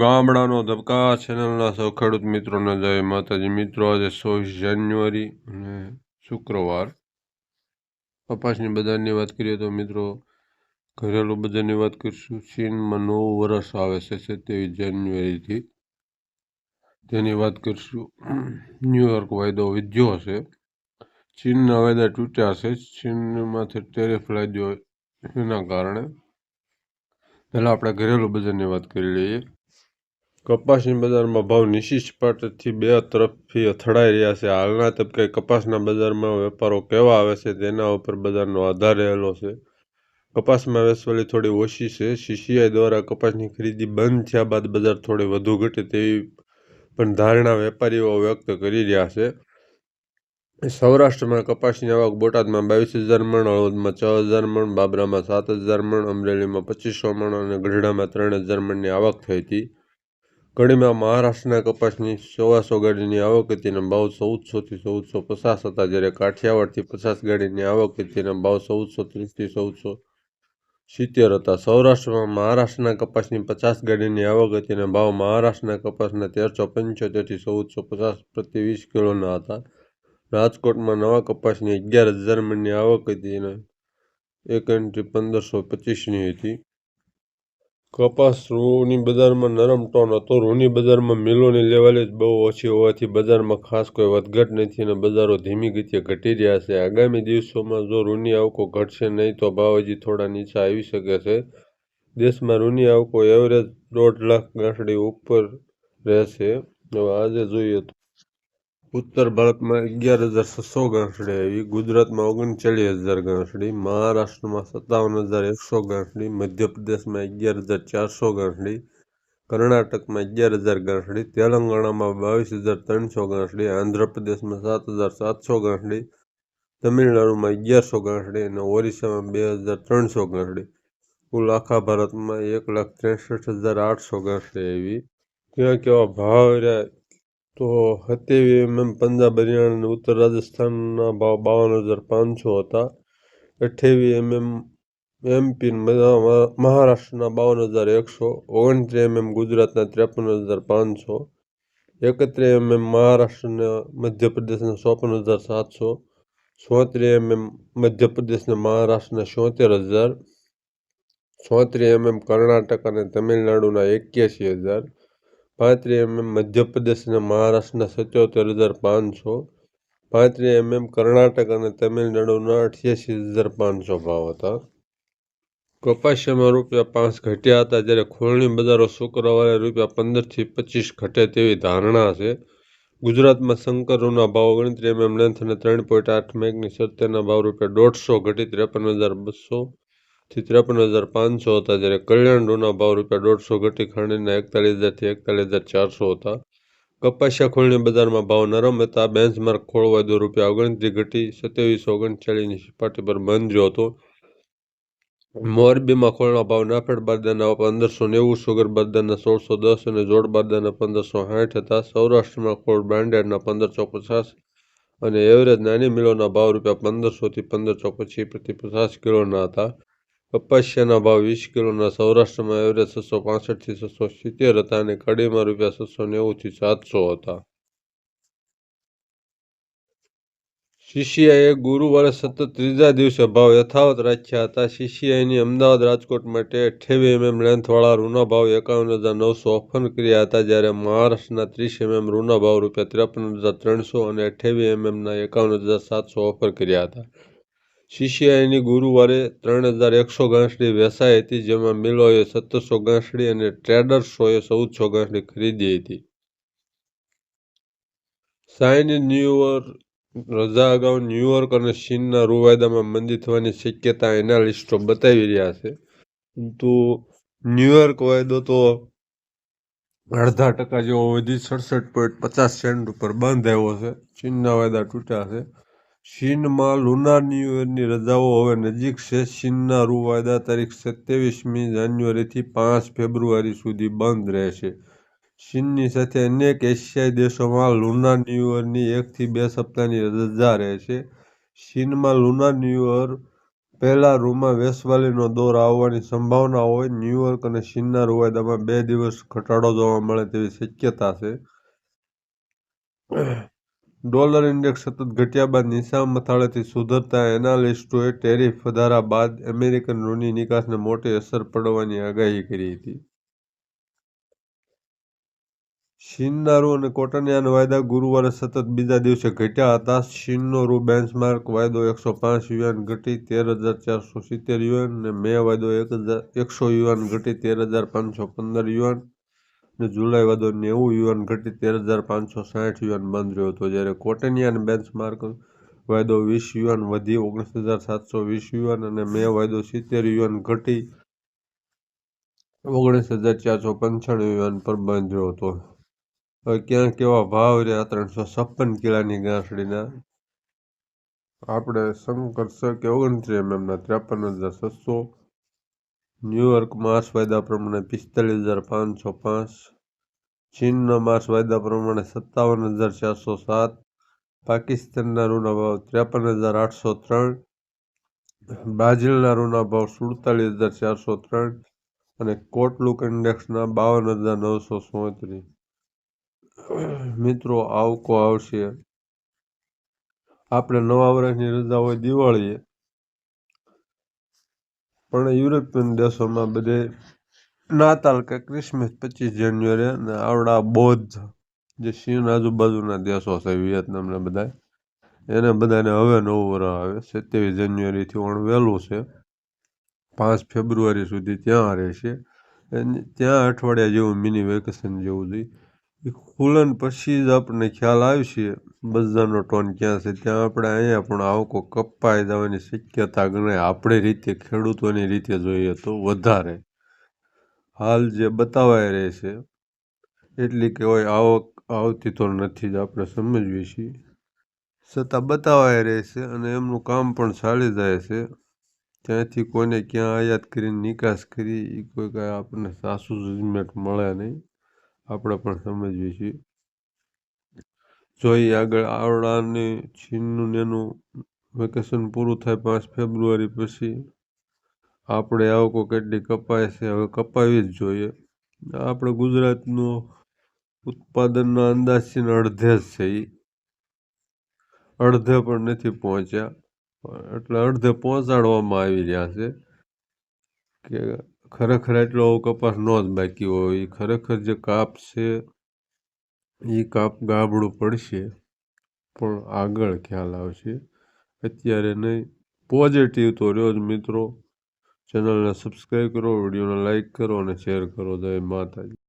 ગામડાનો ધબકા ચેનલના સૌ ખેડૂત મિત્રોને જય માતાજી. મિત્રો, આજે ચોવીસ જાન્યુઆરી અને શુક્રવાર. કપાસની બજારની વાત કરીએ તો મિત્રો, ઘરેલું બજારની વાત કરીશું. ચીનમાં નવું વર્ષ આવે છે સત્યાવીસ જાન્યુઆરીથી. તેની વાત કરીશું. ન્યુયોર્ક વાયદો વિધ્યો હશે. ચીનના વાયદા તૂટ્યા છે ચીનમાંથી ટેરિફ લાદ્યો એના કારણે. પહેલાં આપણે ઘરેલું બજારની વાત કરી લઈએ. કપાસની બજારમાં ભાવ નિશ્ચિતપાટથી બે તરફથી અથડાઈ રહ્યા છે. હાલના તબકે કપાસના બજારમાં વેપારો કેવા આવે છે તેના ઉપર બજારનો આધાર રહેલો છે. કપાસમાં વેસવાલી થોડી ઓછી છે. સીસીઆઈ દ્વારા કપાસની ખરીદી બંધ થયા બાદ બજાર થોડી વધુ ઘટે તેવી પણ ધારણા વેપારીઓ વ્યક્ત કરી રહ્યા છે. સૌરાષ્ટ્રમાં કપાસની આવક બોટાદમાં બાવીસ હજાર મણ, હળવદમાં છ હજાર મણ, બાબરામાં સાત હજાર મણ, અમરેલીમાં પચીસો મણ અને ગઢડામાં ત્રણ હજાર મણની આવક થઈ હતી. કડીમાં મહારાષ્ટ્રના કપાસની સવાસો ગાડીની આવક હતી અને ભાવ ચૌદસોથી ચૌદસો પચાસ હતા જ્યારે કાઠિયાવાડથી પચાસ ગાડીની આવક હતી અને ભાવ ચૌદસો ત્રીસથી ચૌદસો સિત્તેર હતા. સૌરાષ્ટ્રમાં મહારાષ્ટ્રના કપાસની પચાસ ગાડીની આવક હતી અને ભાવ મહારાષ્ટ્રના કપાસના તેરસો પંચોતેરથી ચૌદસો પચાસ પ્રતિ વીસ કિલોના હતા. રાજકોટમાં નવા કપાસની અગિયાર હજાર મણની આવક હતી અને એક એન્ટ્રી પંદરસો પચીસની હતી. કપાસ રૂની બજારમાં નરમ ટોન હતો. રૂની બજારમાં મિલોની લેવલેજ બહુ ઓછી હોવાથી બજારમાં ખાસ કોઈ વધઘટ નથી અને બજારો ધીમી ગતિએ ઘટી રહ્યા છે. આગામી દિવસોમાં જો રૂની આવકો ઘટશે નહીં તો ભાવ હજી થોડા નીચે આવી શકે છે. દેશમાં રૂની આવકો એવરેજ દોઢ લાખ ગાંઠડી ઉપર રહેશે. આજે જોઈએ તો ઉત્તર ભારતમાં અગિયાર હજાર છસો ગાંઠડી આવી, ગુજરાતમાં ઓગણચાલીસ હજાર ગાંઠડી, મહારાષ્ટ્રમાં સત્તાવન હજાર એકસો ગાંઠડી, મધ્યપ્રદેશમાં અગિયાર હજાર ચારસો ગાંઠડી, કર્ણાટકમાં અગિયાર હજાર ગાંઠડી, તેલંગાણામાં બાવીસ હજાર ત્રણસો ગાંઠડી, આંધ્રપ્રદેશમાં સાત હજાર સાતસો ગાંઠડી, તમિલનાડુમાં અગિયારસો ગાંઠડી અને ઓરિસ્સામાં બે હજાર ત્રણસો ગાંઠડી. કુલ આખા ભારતમાં એક લાખ ત્રેસઠ હજાર આઠસો ગાંઠડી આવી. કેવા કેવા ભાવ રહ્યા તો સત્યાવીસ એમએમ પંજાબ હરિયાણા અને ઉત્તર રાજસ્થાનના ભાવ બાવન હજાર પાંચસો હતા. અઠ્યાવીસ એમએમ એમપી મહારાષ્ટ્રના બાવન હજાર એકસો, ઓગણત્રીસ એમએમ ગુજરાતના ત્રેપન હજાર પાંચસો, એકત્રીસ એમએમ મહારાષ્ટ્રના મધ્યપ્રદેશના ચોપન હજાર સાતસો, ચોત્રીસ એમએમ મધ્યપ્રદેશના મહારાષ્ટ્રના છોતેર હજાર, ચોત્રીસ એમએમ કર્ણાટક અને તમિલનાડુના એક્યાસી હજાર પાંત્રીસ એમએમ મધ્યપ્રદેશ અને મહારાષ્ટ્રના સત્યોતેર હજાર પાંચસો, પાંત્રી એમએમ કર્ણાટક અને તમિલનાડુના અઠ્યાસી હજાર પાંચસો ભાવ હતા. કપાસિયામાં રૂપિયા પાંચ ઘટ્યા હતા જ્યારે ખોળણી બજારો શુક્રવારે રૂપિયા પંદરથી પચીસ ઘટે તેવી ધારણા છે. ગુજરાતમાં શંકરોના ભાવ ઓગણત્રીસ એમએમ લેન્થ અને ત્રણ પોઈન્ટ આઠ મેગની સત્યના ભાવ રૂપિયા દોઢસો ઘટી ત્રેપન હજાર બસો થી ત્રેપન હજાર પાંચસો હતા, જ્યારે કલ્યાણ ડોના ભાવ રૂપિયા દોઢસો ઘટી ખાંડીના એકતાલીસ હજારથી એકતાલીસ હજાર ચારસો હતા. કપાસિયા ખોળની બજારમાં ભાવ નરમ હતા. બેન્ચમાર્ક ખોળવાયદો રૂપિયા ઓગણત્રીસ ઘટી સત્યાવીસો ઓગણચાળીસની સપાટી પર બંધ હતો. મોરબીમાં ખોળના ભાવ નાફેડ બારદાના પંદરસો નેવું, સુગર બારદાના સોળસો દસ અને જોડ બારદાના પંદરસો સાઠ હતા. સૌરાષ્ટ્રમાં ખોળ બ્રાન્ડેડના પંદરસો પચાસ અને એવરેજ નાની મિલોના ભાવ રૂપિયા પંદરસોથી પંદરસો પછી પ્રતિ પચાસ કિલોના હતા. કપાસિયાના ભાવ વીસ કિલોના સૌરાષ્ટ્રમાં એવરેજ છસો પાસઠથી છસો સિત્તેર હતા અને કડીમાં રૂપિયા છસો નેવુંથી સાતસો હતા. સીસીઆઈએ ગુરુવારે સતત ત્રીજા દિવસે ભાવ યથાવત રાખ્યા હતા. સીસીઆઈની અમદાવાદ રાજકોટ માટે અઠ્યાવી એમએમ લેન્થવાળા રૂના ભાવ એકાવન હજાર નવસો ઓફર કર્યા હતા જ્યારે મહારાષ્ટ્રના ત્રીસ એમએમ રૂના ભાવ રૂપિયા ત્રેપન હજાર ત્રણસો અને અઠ્યાવી એમએમના એકાવન હજાર સાતસો ઓફર કર્યા હતા. સીસીઆઈની ગુરુવારે ત્રણ હજાર એકસો ગાંસડી વેચાઈ હતી, જેમાં મિલોએ સત્તરસો ગાંસડી અને ટ્રેડર્સોએ ચૌદસો ગાંસડી ખરીદી હતી. ચાઇનીઝ ન્યુયોર્ક રજા અગાઉ ન્યૂયોર્ક અને ચીનના રૂ વાયદામાં મંદી થવાની શક્યતા એનાલિસ્ટો બતાવી રહ્યા છે. તો ન્યુયોર્ક વાયદો તો અડધા ટકા જેવો વધી, સડસઠ પોઈન્ટ પચાસ સેન્ટ ઉપર બંધ આવ્યો છે. ચીનના વાયદા તૂટ્યા છે. ચીનમાં લુનાર ન્યૂ યરની રજાઓ હવે નજીક છે. ચીનના રૂવાયદા તારીખ સત્યાવીસમી જાન્યુઆરીથી પાંચ ફેબ્રુઆરી સુધી બંધ રહેશે. ચીનની સાથે અનેક એશિયાઈ દેશોમાં લુનાર ન્યૂ યરની એકથી બે સપ્તાહની રજા રહેશે. ચીનમાં લુનાર ન્યૂ યર પહેલાં રૂમાં વેસવાલીનો દોર આવવાની સંભાવના હોય, ન્યૂયોર્ક અને ચીનના રૂવાયદામાં બે દિવસ ઘટાડો જોવા મળે તેવી શક્યતા છે. ડોલર ઇન્ડેક્સ સતત ઘટ્યા બાદ નિશાન મથાળેથી સુધરતા એનાલિસ્ટોએ ટેરિફ વધારા બાદ અમેરિકન રૂની નિકાસને મોટી અસર પડવાની આગાહી કરી હતી. ચીનના રૂ અને કોટનિયાન વાયદા ગુરુવારે સતત બીજા દિવસે ઘટ્યા હતા. શીનનો રૂ બેન્ચમાર્ક વાયદો એકસો પાંચ યુએન ઘટી તેર હજાર ચારસો સિત્તેર યુએન અને મે વાયદો એક હજાર એકસો યુએન ઘટી તેર હજાર પાંચસો પંદર યુએન અને જુલાઈ વાયદો નેવું યુએન ઘટી તેર હજાર પાંચસો સાઠ યુએન બંધ રહ્યો હતો. જ્યારે કોટેનિયાન બેન્ચમાર્ક વાયદો વીસ યુએન વધી, ઓગણીસ હજાર સાતસો વીસ યુએન અને મે વાયદો સિત્તેર યુએન ઘટી, ઓગણીસ હજાર ચારસો પંચાણું યુએન પર બંધ રહ્યો હતો. હવે ક્યાં કેવા ભાવ રહ્યા ત્રણસો છપ્પન કિલાની ગાંસડીના. આપણે શંકર કે ઓગણત્રીસ એમએમના ત્રેપન હજાર છસો ન્યુયોર્ક માસ વાયદા પ્રમાણે પિસ્તાલીસ હજાર પાંચસો પાંચ. ચીનના માસ વાયદા પ્રમાણે સત્તાવન હજાર ચારસો સાત. પાકિસ્તાનના રૂના ભાવ ત્રેપન હજાર આઠસો ત્રણ. બ્રાઝિલના રૂના ભાવ સુડતાલીસ હજાર ચારસો ત્રણ. અને કોટલુક ઇન્ડેક્સના બાવન હજાર નવસો સોત્રીસ. મિત્રો, આવકો આવશે. આપણે નવા વર્ષની રજા હોય દિવાળીએ પણ યુરોપિયન દેશોમાં બધે નાતાલ કે ક્રિસમસ પચીસ જાન્યુઆરી અને આવડા બૌદ્ધ જે ચીન આજુબાજુના દેશો છે, વિયેતનામને બધા એને બધાને હવે નવું વર્ષ આવે. સત્યાવીસ જાન્યુઆરીથી પણ વહેલું છે. પાંચ ફેબ્રુઆરી સુધી ત્યાં રહેશે. ત્યાં અઠવાડિયા જેવું મિની વેકેશન જેવું જોઈએ. એ ખુલન પછી જ આપણને ખ્યાલ આવશે બજારનો ટોન ક્યાં છે? ત્યાં આપણે અહીંયા પણ આવકો કપાઈ જવાની શક્યતા ગણાય. આપણી રીતે ખેડૂતોની રીતે જોઈએ તો વધારે. હાલ જે બતાવાય રહે છે, એટલી કે હોય આવક આવતી તો નથી જ આપણે સમજવી છીએ. છતાં બતાવાય રહે છે અને એમનું કામ પણ ચાલી જાય છે. ત્યાંથી કોઈને ક્યાં આયાત કરીને નિકાસ કરી એ કોઈ કાંઈ આપણને સાસુ જજમેન્ટ મળે નહીં. આપણે પણ સમજવી છીએ. જોઈએ આગળ આવડાની ચીનનું એનું વેકેશન પૂરું થાય પાંચ ફેબ્રુઆરી પછી. આપણે આવકો કેટલી કપાય છે, હવે કપાવી જ જોઈએ. આપણે ગુજરાતનું ઉત્પાદનના અંદાજથી અડધે જ છે એ અડધે પણ નથી પહોંચ્યા. એટલે અડધે પહોંચાડવામાં આવી રહ્યા છે કે ખરેખર એટલો કપાસ ન જ બાકી હોય. ખરેખર જે કાપ છે એ કાપ ગાબડું પડશે, પણ આગળ ખ્યાલ આવશે. અત્યારે નહીં પોઝિટિવ તો રહ્યો જ મિત્રો. ચેનલને સબસ્ક્રાઈબ કરો, વિડીયોને લાઈક કરો અને શેર કરો. જય માતાજી.